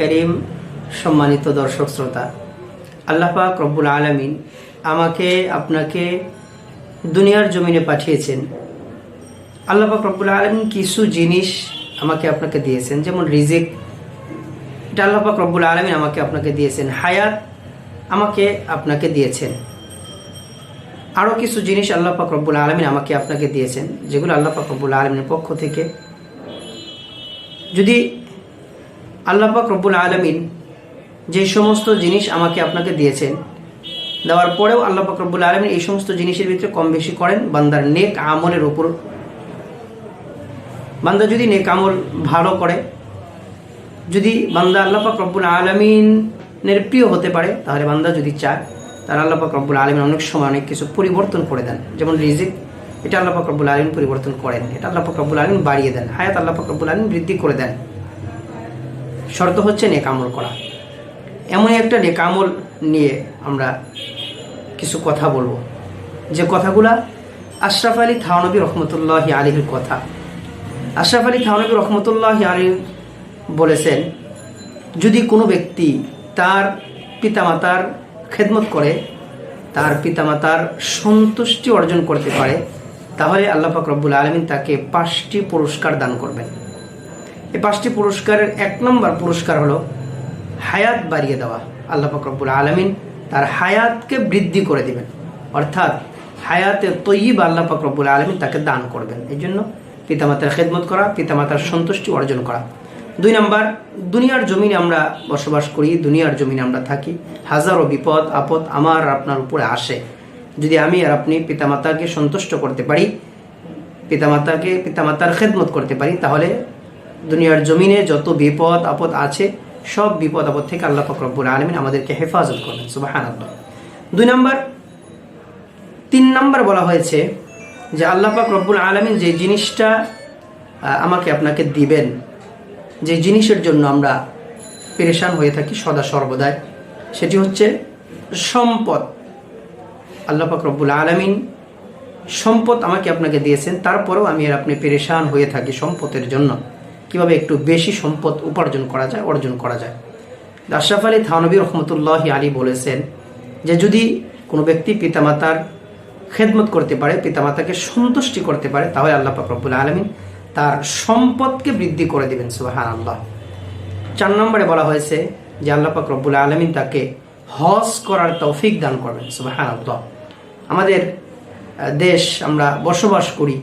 করিম। সম্মানিত দর্শক শ্রোতা, আল্লাহ পাক রব্বুল আলমিন আমাকে, আপনাকে দুনিয়ার জমিনে পাঠিয়েছেন। আল্লাহ পাক রব্বুল আলমিন কিছু জিনিস আমাকে আপনাকে দিয়েছেন, যেমন রিজিক। এটা আল্লাহ পাক রব্বুল আলমিন আমাকে আপনাকে দিয়েছেন, হায়াত আমাকে আপনাকে দিয়েছেন। আরও কিছু জিনিস আল্লাহ পাক রব্বুল আলমিন আমাকে আপনাকে দিয়েছেন, যেগুলো আল্লাহ পাক রব্বুল আলমিনের পক্ষ থেকে যদি আল্লাহ পাক রব্বুল আলমিন যে সমস্ত জিনিস আমাকে আপনাকে দিয়েছেন, দেওয়ার পরেও আল্লাহ পাক রব্বুল আলমিন এই সমস্ত জিনিসের ভিতরে কম বেশি করেন, বান্দার নেক আমলের উপর। বান্দা যদি নেক আমল ভালো করে, যদি বান্দা আল্লাহ পাক রব্বুল আলমিনের প্রিয় হতে পারে, তাহলে বান্দা যদি চায়, তাহলে আল্লাহ পাক রব্বুল আলমিন অনেক সময় অনেক কিছু পরিবর্তন করে দেন। যেমন রিজিক এটা আল্লাহ পাক রব্বুল আলমিন পরিবর্তন করেন। এটা আল্লাহ পাক রব্বুল আলমিন বাড়িয়ে দেন। হায়াত আল্লাহ পাক রব্বুল আলমিন বৃদ্ধি করে দেন। শর্ত হচ্ছে নেক আমল করা। এমনই একটা নেকামল নিয়ে আমরা কিছু কথা বলব। যে কথাগুলা আশরাফ আলী থানবী রহমতুল্লাহ আলীর কথা। আশরাফ আলী থানবী রহমতুল্লাহ আলী বলেছেন, যদি কোনো ব্যক্তি তার পিতামাতার খেদমত করে, তার পিতামাতার সন্তুষ্টি অর্জন করতে পারে তাহলে আল্লাহ পাক রব্বুল আলমিন তাকে পাঁচটি পুরস্কার দান করবেন। এই পাঁচটি পুরস্কারের এক নম্বর পুরস্কার হলো হায়াত বাড়িয়ে দেওয়া। আল্লাহ পাক রব্বুল আলমিন তার হায়াতকে বৃদ্ধি করে দিবেন। অর্থাৎ হায়াতে তৈব আল্লাহ পাক রব্বুল আলমিন তাকে দান করবেন। এই জন্য পিতামাতার খেদমত করা, পিতামাতার সন্তুষ্টি অর্জন করা। দুই নাম্বার, দুনিয়ার জমিনে আমরা বসবাস করি, দুনিয়ার জমিনে আমরা থাকি। হাজারো বিপদ, আপদ আমার আপনার উপরে আসে। যদি আমি আর আপনি পিতামাতাকে সন্তুষ্ট করতে পারি, পিতামাতাকে, পিতামাতার খেদমত করতে পারি, তাহলে দুনিয়ার জমিনে যত বিপদ, আপদ আছে, সব বিপদ, আপদ থেকে আল্লাহ ফকরবুল আলমিন আমাদেরকে হেফাজত করবেন সুবাহান আল্লাহ দুই নম্বর, তিন নম্বর বলা হয়েছে যে আল্লাহ পাক রব্বুল আলমিন যে জিনিসটা আমাকে আপনাকে দিবেন, যে জিনিসের জন্য আমরা পেরেশান হয়ে থাকি সদা সর্বদাই, সেটি হচ্ছে সম্পদ। আল্লাহ পাক রব্বুল আলমিন সম্পদ আমাকে আপনাকে দিয়েছেন, তারপরেও আমি আর আপনি পেরেশান হয়ে থাকি সম্পদের জন্য। কীভাবে একটু বেশি সম্পদ উপার্জন করা যায়, অর্জন করা যায়? আশরাফ আলী থানবী রহমতুল্লাহ আলী বলেছেন যে, যদি কোনো ব্যক্তি পিতামাতার খেদমত করতে পারে, পিতামাতাকে সন্তুষ্টি করতে পারে, তাহলে আল্লাহ রব্বুল আলমিন তার সম্পদকে বৃদ্ধি করে দিবেন সুবাহান আল্লাহ চার নম্বরে বলা হয়েছে যে, আল্লাহ রব্বুল আলমিন তাকে হজ করার তৌফিক দান করবেন সুবাহান আল্লাহ আমাদের দেশ আমরা বসবাস করি।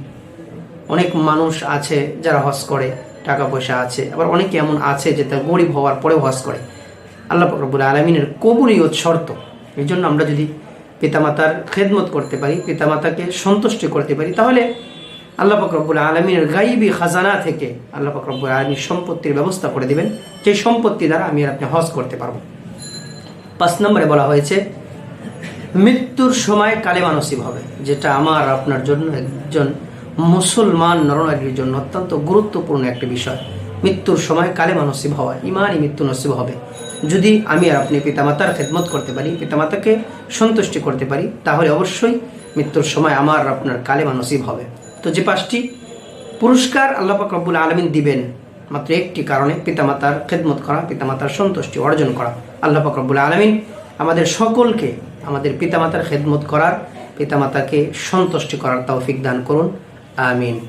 অনেক মানুষ আছে যারা হজ করে টাকা পয়সা আছে। আবার অনেকে এমন আছে যে তার গরিব হওয়ার পরেও হজ করে। আল্লাহ পাক রব্বুল আলমিনের কবুলীয় শর্ত। এই জন্য আমরা যদি পিতামাতার খেদমত করতে পারি, পিতামাতাকে সন্তুষ্ট করতে পারি, তাহলে আল্লাহ পাক রব্বুল আলমিনের গাইবি খাজানা থেকে আল্লাহ পাক রব্বুল আলমীর সম্পত্তির ব্যবস্থা করে দিবেন। সেই সম্পত্তি দ্বারা আমি আপনি হজ করতে পারব। পাঁচ নম্বরে বলা হয়েছে মৃত্যুর সময় কালেমা নসিব হবে, যেটা আমার, আপনার জন্য একজন মুসলমান নরনারীর জন্য অত্যন্ত গুরুত্বপূর্ণ একটি বিষয়। মৃত্যুর সময় কালেমা নসিব হওয়া, ইমানই মৃত্যু নসিব হবে। যদি আমি আর আপনি পিতামাতার খেদমত করতে পারি, পিতামাতাকে সন্তুষ্টি করতে পারি, তাহলে অবশ্যই মৃত্যুর সময় আমার, আপনার কালেমা নসিব হবে। তো যে পাঁচটি পুরস্কার আল্লাহ রব্বুল আলমিন দিবেন, মাত্র একটি কারণে পিতামাতার খেদমত করা, পিতামাতার সন্তুষ্টি অর্জন করা, আল্লাহ রব্বুল আলমিন আমাদের সকলকে আমাদের পিতামাতার খেদমত করার পিতামাতাকে সন্তুষ্টি করার তৌফিক দান করুন। আমিন।